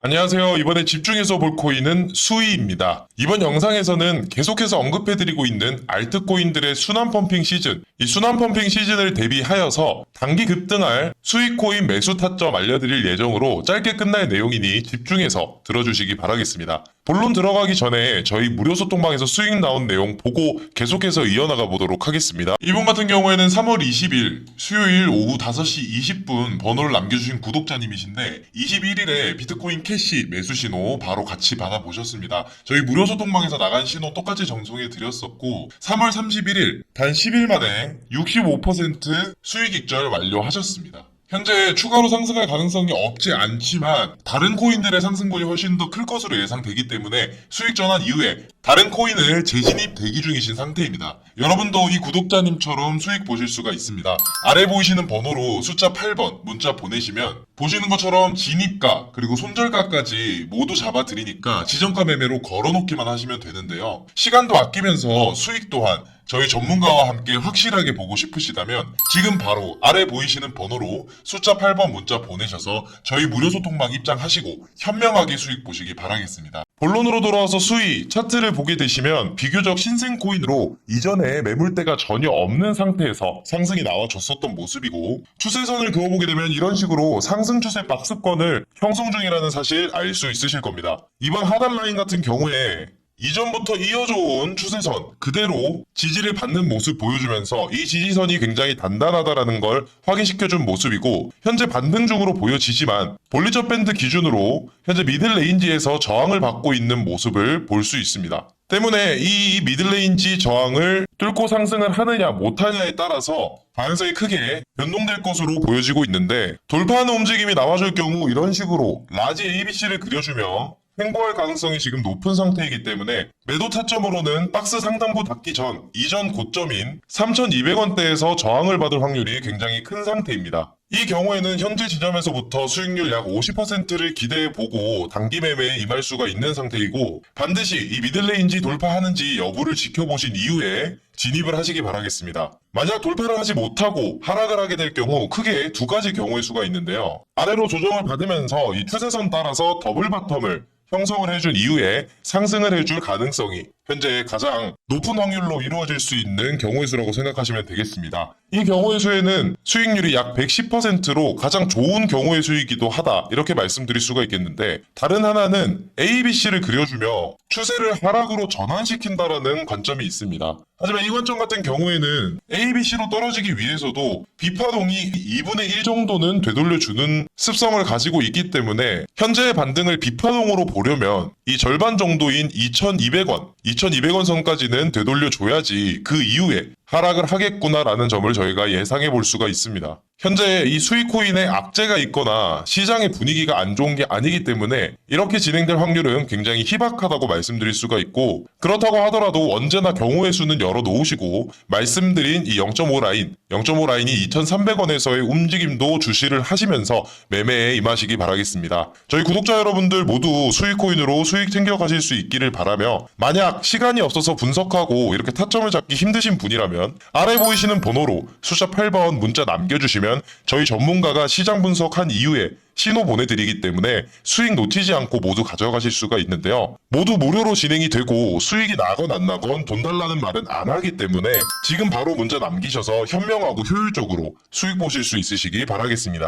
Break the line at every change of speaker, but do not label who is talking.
안녕하세요. 이번에 집중해서 볼 코인은 수위입니다. 이번 영상에서는 계속해서 언급해드리고 있는 알트코인들의 순환 펌핑 시즌, 이 순환 펌핑 시즌을 대비하여서 단기 급등할 수익 코인 매수 타점 알려드릴 예정으로 짧게 끝날 내용이니 집중해서 들어주시기 바라겠습니다. 본론 들어가기 전에 저희 무료 소통방에서 수익 나온 내용 보고 계속해서 이어나가 보도록 하겠습니다. 이분 같은 경우에는 3월 20일 수요일 오후 5시 20분 번호를 남겨주신 구독자님이신데 21일에 비트코인 캐시 매수 신호 바로 같이 받아보셨습니다. 저희 무료 소통방에서 나간 신호 똑같이 정송해 드렸었고 3월 31일 단 10일 만에 65% 수익 익절 완료하셨습니다. 현재 추가로 상승할 가능성이 없지 않지만 다른 코인들의 상승분이 훨씬 더 클 것으로 예상되기 때문에 수익 전환 이후에 다른 코인을 재진입 대기 중이신 상태입니다. 여러분도 이 구독자님처럼 수익 보실 수가 있습니다. 아래 보이시는 번호로 숫자 8번 문자 보내시면 보시는 것처럼 진입가 그리고 손절가까지 모두 잡아드리니까 지정가 매매로 걸어놓기만 하시면 되는데요. 시간도 아끼면서 수익 또한 저희 전문가와 함께 확실하게 보고 싶으시다면 지금 바로 아래 보이시는 번호로 숫자 8번 문자 보내셔서 저희 무료 소통방 입장하시고 현명하게 수익 보시기 바라겠습니다. 본론으로 돌아와서 수익 차트를 보게 되시면 비교적 신생 코인으로 이전에 매물대가 전혀 없는 상태에서 상승이 나와줬었던 모습이고 추세선을 그어보게 되면 이런 식으로 상승 추세 박스권을 형성 중이라는 사실 알 수 있으실 겁니다. 이번 하단 라인 같은 경우에 이전부터 이어져 온 추세선 그대로 지지를 받는 모습 보여주면서 이 지지선이 굉장히 단단하다라는 걸 확인시켜준 모습이고 현재 반등 중으로 보여지지만 볼리저 밴드 기준으로 현재 미들 레인지에서 저항을 받고 있는 모습을 볼 수 있습니다. 때문에 이 미들 레인지 저항을 뚫고 상승을 하느냐 못하냐에 따라서 가능성이 크게 변동될 것으로 보여지고 있는데 돌파하는 움직임이 나와줄 경우 이런 식으로 라지 ABC를 그려주며 횡보할 가능성이 지금 높은 상태이기 때문에 매도 타점으로는 박스 상단부 닫기 전 이전 고점인 3,200원대에서 저항을 받을 확률이 굉장히 큰 상태입니다. 이 경우에는 현재 지점에서부터 수익률 약 50%를 기대해 보고 단기 매매에 임할 수가 있는 상태이고 반드시 이 미들레인지 돌파하는지 여부를 지켜보신 이후에 진입을 하시기 바라겠습니다. 만약 돌파를 하지 못하고 하락을 하게 될 경우 크게 두 가지 경우의 수가 있는데요. 아래로 조정을 받으면서 이 추세선 따라서 더블 바텀을 형성을 해준 이후에 상승을 해줄 가능성이 현재 가장 높은 확률로 이루어질 수 있는 경우의 수라고 생각하시면 되겠습니다. 이 경우의 수에는 수익률이 약 110%로 가장 좋은 경우의 수이기도 하다 이렇게 말씀드릴 수가 있겠는데 다른 하나는 ABC를 그려주며 추세를 하락으로 전환시킨다라는 관점이 있습니다. 하지만 이 관점 같은 경우에는 ABC로 떨어지기 위해서도 비파동이 2분의 1 정도는 되돌려주는 습성을 가지고 있기 때문에 현재의 반등을 비파동으로 보려면 이 절반 정도인 2,200원, 2,200원 선까지는 되돌려 줘야지 그 이후에 하락을 하겠구나라는 점을 저희가 예상해 볼 수가 있습니다. 현재 이 수익 코인에 악재가 있거나 시장의 분위기가 안 좋은 게 아니기 때문에 이렇게 진행될 확률은 굉장히 희박하다고 말씀드릴 수가 있고 그렇다고 하더라도 언제나 경우의 수는 열어 놓으시고 말씀드린 이 0.5 라인, 0.5 라인이 2,300원에서의 움직임도 주시를 하시면서 매매에 임하시기 바라겠습니다. 저희 구독자 여러분들 모두 수익 코인으로 수익 챙겨 가실 수 있기를 바라며 만약 시간이 없어서 분석하고 이렇게 타점을 잡기 힘드신 분이라면 아래 보이시는 번호로 숫자 8번 문자 남겨주시면 저희 전문가가 시장 분석한 이후에 신호 보내드리기 때문에 수익 놓치지 않고 모두 가져가실 수가 있는데요. 모두 무료로 진행이 되고 수익이 나건 안 나건 돈 달라는 말은 안 하기 때문에 지금 바로 문자 남기셔서 현명하고 효율적으로 수익 보실 수 있으시기 바라겠습니다.